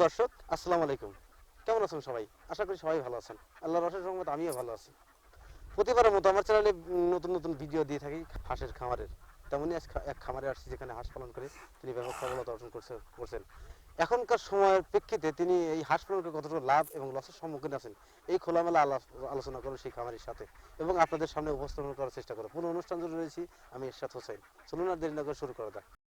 দর্শক, আসসালামু আলাইকুম। কেমন আছেন সবাই? আশা করি সবাই ভালো আছেন। আল্লাহর অশেষ রহমত আমিও ভালো আছি। প্রতিবারের মতো আমার চ্যানেলে নতুন নতুন ভিডিও দিয়ে থাকি হাঁসের খামারের। তেমনই আজ এক খামারে আসছি যেখানে হাঁস পালন করে তিনি ব্যাপক সফলতা অর্জন করছে, করছেন। এখনকার সময়ের প্রেক্ষিতে তিনি এই হাঁস পালন করে কতটুকু লাভ এবং লসের সম্মুখীন আছেন, এই খোলামেলা আলা- আলোচনা করুন সেই খামারের সাথে। এবং আপনাদের সামনে উপস্থাপন করার চেষ্টা করো পুরো অনুষ্ঠান জুড়ে রয়েছি আমি এরশাদ হোসেন। চলুন আর দেরি না করে শুরু করা যাক।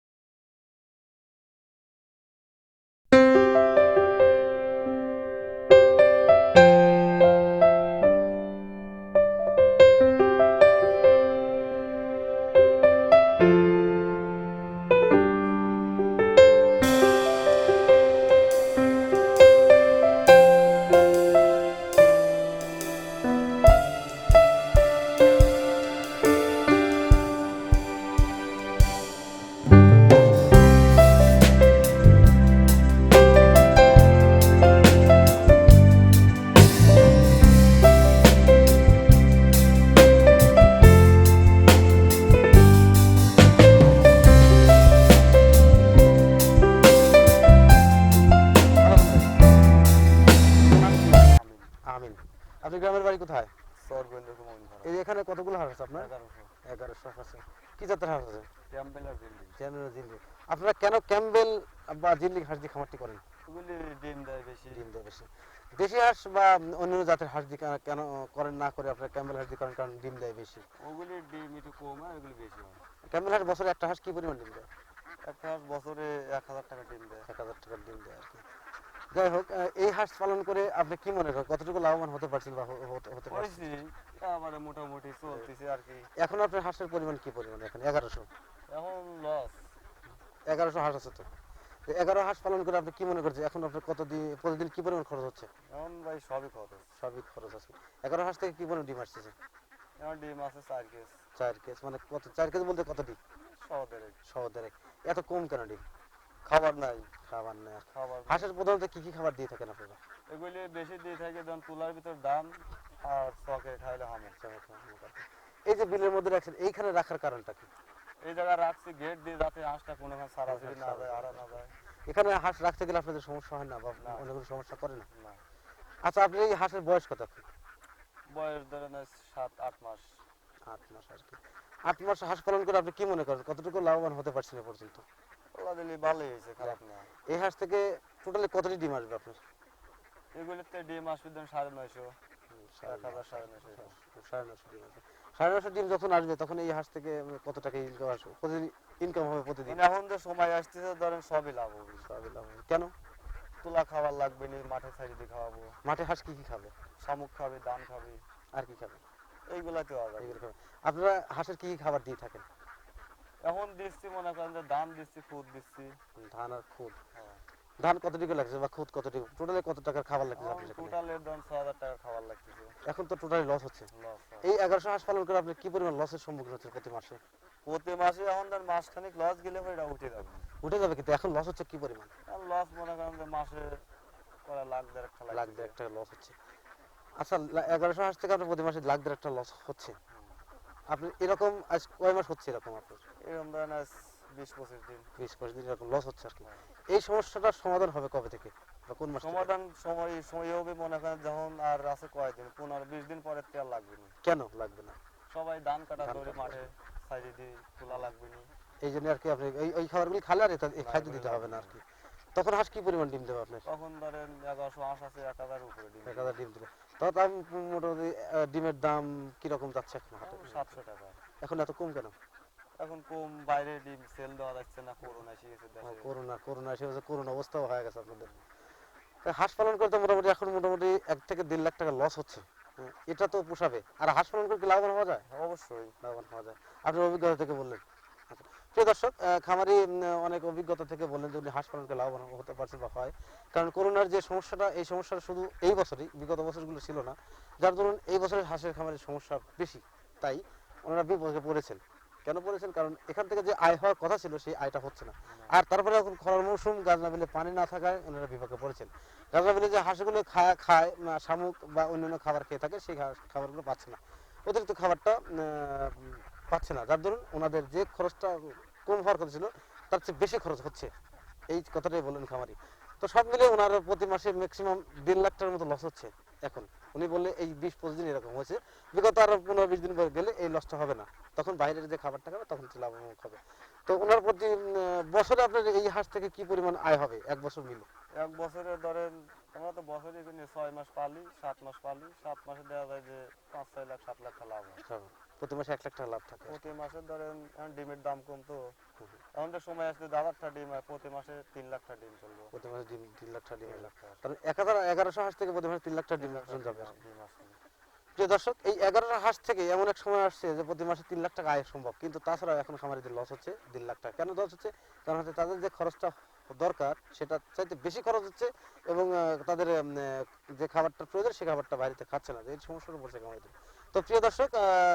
এই এখানে কতগুলো হাঁস আছে আপনার? এগারোশো। আছে। কি জাতের হাঁস আছে? আর আপনারা কেন ক্যাম্বেল বা জিল্লি হাঁস দিয়ে খামারটি করেন? ডিম দেয় বেশি। ডিম দেয় বেশি। দেশি হাঁস বা অন্যান্য জাতের হাঁস দিয়ে কেন- করেন না করে আপনারা ক্যাম্বেল হাঁস দিয়ে করেন? কারণ ডিম দেয় বেশি। ওগুলি ডিম একটু কম হয় ওগুলি বেশি হয়। ক্যাম্বেল হাঁস বছরে একটা হাঁস কি পরিমাণ ডিম দেয়? একটা হাঁস বছরে এক হাজার টাকা ডিম দেয়। এক হাজার টাকার ডিম দেয় আর কি। যাই হোক এই হাঁস পালন করে আপনি কি মনে করেন? কতটুকু লাভবান হতে পারছেন বা হতে- করেছি আবার মোটামুটি চলতেছে আর কি। এখন আপনার হাঁসের পরিমাণ কি পরিমাণ এখন? এগারোশো। এখন লস এগারোশো হাঁস আছে তো। এগারো হাঁস পালন করে আপনি কি মনে করছেন এখন আপনার কত দিন প্রতিদিন কি পরিমাণ খরচ হচ্ছে? এখন ভাই সবই খরচ। সবই খরচ আছে। এগারো হাঁস থেকে কি পরিমাণ ডিম আসতেছে এখন ডিম আছে চার কেস চার কেস মানে কত চার কেজি বলতে কত ডিম? সহদের শহরের এত কম কেন ডিম? খাবার নাই। খাবার নেই হাঁসের প্রধানত কি কি খাবার দিয়ে থাকেন আপনারা? এগুলি বেশি দিয়ে থাকে যেমন তুলার ভিতর দাম আর চকে খাইলে হামে এই যে বিলের মধ্যে রাখছেন এইখানে রাখার কারণটা কি? এই জায়গায় রাখছি গেট দিয়ে যাতে হাঁসটা কোনোখানে সারাসারি না যায় আড়া না যায়। এখানে হাঁস রাখতে গেলে আপনাদের সমস্যা হয় না বা। অন্য কোনো সমস্যা করে না? আচ্ছা আপনি এই হাঁসের বয়স কত? বয়স ধরেন সাত আট মাস। আট মাস আর কি। আট মাস হাঁস পালন করে আপনি কি মনে করেন কতটুকু লাভবান হতে পারছেন এ পর্যন্ত? ভালোই হয়েছে খারাপ না। এই হাঁস থেকে টোটালি কতটি ডিম আসবে আপনার? এগুলিতে ডিম আসবে ধরেন সাড়ে নয়শো। সাড়ে নয়শো। এরকম। সাড়ে নশো ডিম আসবে। সাড়ে নশো ডিম যখন আসবে তখন এই হাঁস থেকে কত টাকা ইনকাম আসবে? প্রতিদিন ইনকাম হবে প্রতিদিন? মানে এখন সময় আসতেছে ধরেন সবই লাভ হবে। সবই লাভ হবে। কেন? তুলা খাবার লাগবে না মাঠে ছাড়ি দিয়ে খাওয়াবো। মাঠে হাঁস কি কি খাবে? শামুক খাবে ধান খাবে। আর কি খাবে? এইগুলাতে হবে আপনারা হাঁসের কি কি খাবার দিয়ে থাকেন? এখন দিচ্ছি মনে করেন যে ধান দিচ্ছি খুদ দিচ্ছি। ধান আর খুদ? হ্যাঁ। ধান কতটুকু লাগছে বা খুদ কতটুকু? টোটালি কত টাকার খাবার লাগছে আপনার সেখানে টোটালের ধরেন ছ হাজার টাকা খাবার লাগতেছে। এখন তো টোটালি লস হচ্ছে। লস এই এগারোশো হাঁস পালন করে আপনি কি পরিমাণ লসের সম্মুখীন হচ্ছেন প্রতি মাসে? প্রতি মাসে এখন ধরেন মাসখানিক লস গেলে এটা উঠে যাবে। উঠে যাবে কিন্তু এখন লস হচ্ছে কি পরিমাণ? লস মনে করেন যে মাসে করা লাখ দেড় একটা লাখ দেড় একটা লস হচ্ছে। আচ্ছা লা- এগারোশো হাঁস থেকে আপনার প্রতি মাসে লাখ দেড় একটা লস হচ্ছে। আপনি এরকম আজ কয় মাস হচ্ছে এরকম আপনার? এরকম ধরেন আজ বিশ পঁচিশ দিন। বিশ পঁচিশ দিন এরকম লস হচ্ছে আর কি। এই সমস্যাটার সমাধান হবে কবে থেকে? বা কোন মাস সমাধান সময় সময় হবে মনে করেন যখন আর আছে কয়দিন পনেরো বিশ দিন পরে তেল লাগবে না। কেন লাগবে না? সবাই ধান কাটা ধরে মাঠে সাইডে দিয়ে তোলা লাগবে না। এই জন্য আর কি আপনি এই ওই খাবারগুলি খালে আর এই খাদ্য দিতে হবে না আর কি। তখন হাঁস কি পরিমাণ ডিম দেবে আপনার? তখন ধরেন এগারোশো হাঁস আছে এক হাজার উপরে ডিম। এক হাজার ডিম দিলে তো দাম মোটামুটি ডিমের দাম কীরকম যাচ্ছে এখন হাটে? সাতশো টাকা। এখন এত কম কেন? এখন কম বাইরে ডিম সেল দেওয়া যাচ্ছে না করোনা এসে গেছে করোনা করোনা এসে গেছে করোনা অবস্থাও হয়ে গেছে আপনাদের। হাঁস পালন করতে মোটামুটি এখন মোটামুটি এক থেকে দেড় লাখ টাকা লস হচ্ছে। হ্যাঁ, এটা তো পোষাবে। আর হাঁস পালন করে কি লাভবান হওয়া যায়? অবশ্যই। লাভবান হওয়া যায়। আপনার অভিজ্ঞতা থেকে বললেন। প্রিয় দর্শক খামারি অনেক অভিজ্ঞতা থেকে বললেন যে উনি হাঁস পালন করে লাভবান হতে পারছেন বা হয়। কারণ করোনার যে সমস্যাটা, এই সমস্যাটা শুধু এই বছরই, বিগত বছরগুলো ছিল না। যার দরুন এই বছরের হাঁসের খামারের সমস্যা বেশি। তাই ওনারা বিপদে পড়েছেন। কেন পড়েছেন? কারণ এখান থেকে যে আয় হওয়ার কথা ছিল, সেই আয়টা হচ্ছে না। আর তারপরে এখন খরার মৌসুম গাজনা বিলে পানি না থাকায় ওনারা বিপাকে পড়েছেন। গাজনা বিলে যে হাঁসগুলো খায় খায় শামুক বা অন্যান্য খাবার খেয়ে থাকে, সেই খাবারগুলো পাচ্ছে না। অতিরিক্ত খাবারটা পাচ্ছে না। যার ধরুন ওনাদের যে খরচটা কম হওয়ার কথা ছিল তার চেয়ে বেশি খরচ হচ্ছে। এই কথাটাই বললেন খামারি। তো সব মিলে ওনার প্রতি মাসে ম্যাক্সিমাম দেড় লাখ টাকার মতো লস হচ্ছে এখন। উনি বললে এই বিশ পঁচিশ দিন এরকম হয়েছে। বিগত আরও পনেরো বিশ দিন পরে গেলে এই লসটা হবে না। তখন বাইরের যে খাবারটা খাবে তখন লাভবান হবে। তো ওনার প্রতি বছরে আপনার এই হাঁস থেকে কি পরিমাণ আয় হবে এক বছর মিলে? এক বছরে ধরেন আমরা তো বছরে কিনি ছয় মাস পালি সাত মাস পালি সাত মাসে দেওয়া যায় যে পাঁচ ছয় লাখ সাত লাখ টাকা লাভ হয়। হ্যাঁ, প্রতি মাসে এক লাখ টাকা লাভ থাকে। প্রতি মাসে ধরেন এখন ডিমের দাম কম তো এখন তো সময় আসলে হাজারটা ডিম হয় প্রতি মাসে তিন লাখটা ডিম চলবে। প্রতি মাসে ডিম তিন লাখ টাকা ডিম। তিন। লাখ টাকা তাহলে এক হাজার এগারোশো হাঁস থেকে প্রতি মাসে তিন লাখ টাকা ডিম যাবে। প্রিয় দর্শক এই এগারোটা হাঁস থেকে এমন এক সময় আসছে যে প্রতি মাসে তিন লাখ টাকা আয় সম্ভব। কিন্তু তাছাড়াও এখন খামারিদের লস হচ্ছে দেড় লাখ টাকা। কেন লস হচ্ছে? কারণ হচ্ছে তাদের যে খরচটা দরকার সেটা চাইতে বেশি খরচ হচ্ছে এবং তাদের যে খাবারটা প্রয়োজন সেই খাবারটা বাইরেতে খাচ্ছে না। এই সমস্যাটা পড়ছে খামারিদের তো প্রিয় দর্শক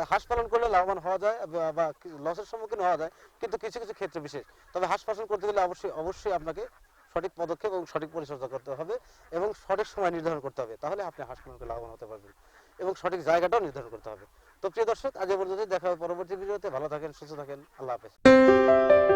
হাঁস পালন করলে লাভবান হওয়া যায় বা- লসের সম্মুখীন হওয়া যায়, কিন্তু কিছু কিছু ক্ষেত্রে বিশেষ। তবে হাঁস পালন করতে গেলে অবশ্যই অবশ্যই আপনাকে সঠিক পদক্ষেপ এবং সঠিক পরিচর্যা করতে হবে এবং সঠিক সময় নির্ধারণ করতে হবে। তাহলে আপনি হাঁস পালন করে লাভবান হতে পারবেন এবং সঠিক জায়গাটাও নির্ধারণ করতে হবে। তো প্রিয় দর্শক, আজ পর্যন্ত দেখা হবে পরবর্তী ভিডিওতে। ভালো থাকেন, সুস্থ থাকেন। আল্লাহ হাফেজ।